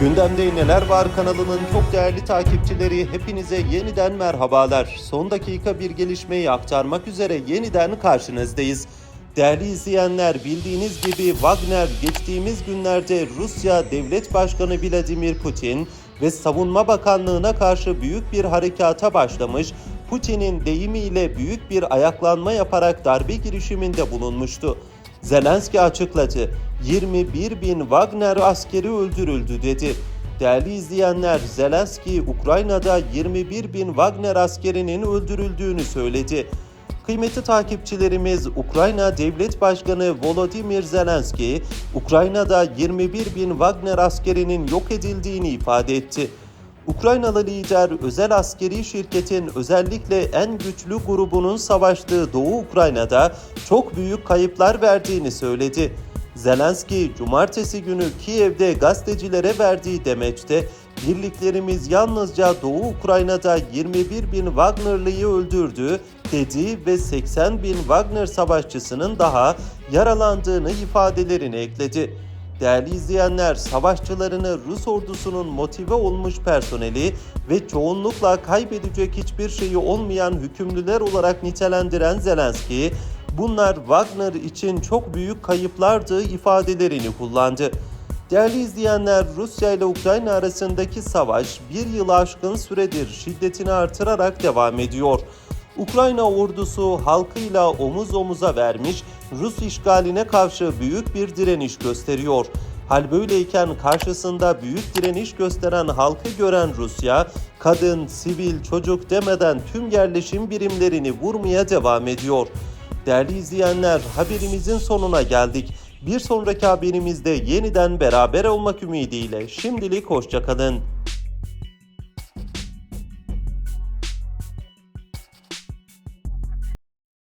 Gündemde Neler Var kanalının çok değerli takipçileri hepinize yeniden merhabalar. Son dakika bir gelişmeyi aktarmak üzere yeniden karşınızdayız. Değerli izleyenler bildiğiniz gibi Wagner geçtiğimiz günlerde Rusya Devlet Başkanı Vladimir Putin ve Savunma Bakanlığı'na karşı büyük bir harekata başlamış, Putin'in deyimiyle büyük bir ayaklanma yaparak darbe girişiminde bulunmuştu. Zelenski açıkladı. 21 bin Wagner askeri öldürüldü dedi. Değerli izleyenler, Zelenski Ukrayna'da 21 bin Wagner askerinin öldürüldüğünü söyledi. Kıymetli takipçilerimiz Ukrayna Devlet Başkanı Volodymyr Zelenski, Ukrayna'da 21 bin Wagner askerinin yok edildiğini ifade etti. Ukraynalı lider özel askeri şirketin özellikle en güçlü grubunun savaştığı Doğu Ukrayna'da çok büyük kayıplar verdiğini söyledi. Zelenski cumartesi günü Kiev'de gazetecilere verdiği demeçte birliklerimiz yalnızca Doğu Ukrayna'da 21 bin Wagnerlıyı öldürdü dedi ve 80 bin Wagner savaşçısının daha yaralandığını ifadelerini ekledi. Değerli izleyenler, savaşçılarını Rus ordusunun motive olmuş personeli ve çoğunlukla kaybedecek hiçbir şeyi olmayan hükümlüler olarak nitelendiren Zelenski, bunlar Wagner için çok büyük kayıplardı ifadelerini kullandı. Değerli izleyenler, Rusya ile Ukrayna arasındaki savaş bir yılı aşkın süredir şiddetini artırarak devam ediyor. Ukrayna ordusu halkıyla omuz omuza vermiş, Rus işgaline karşı büyük bir direniş gösteriyor. Hal böyleyken karşısında büyük direniş gösteren halkı gören Rusya, kadın, sivil, çocuk demeden tüm yerleşim birimlerini vurmaya devam ediyor. Değerli izleyenler, haberimizin sonuna geldik. Bir sonraki haberimizde yeniden beraber olmak ümidiyle şimdilik hoşçakalın.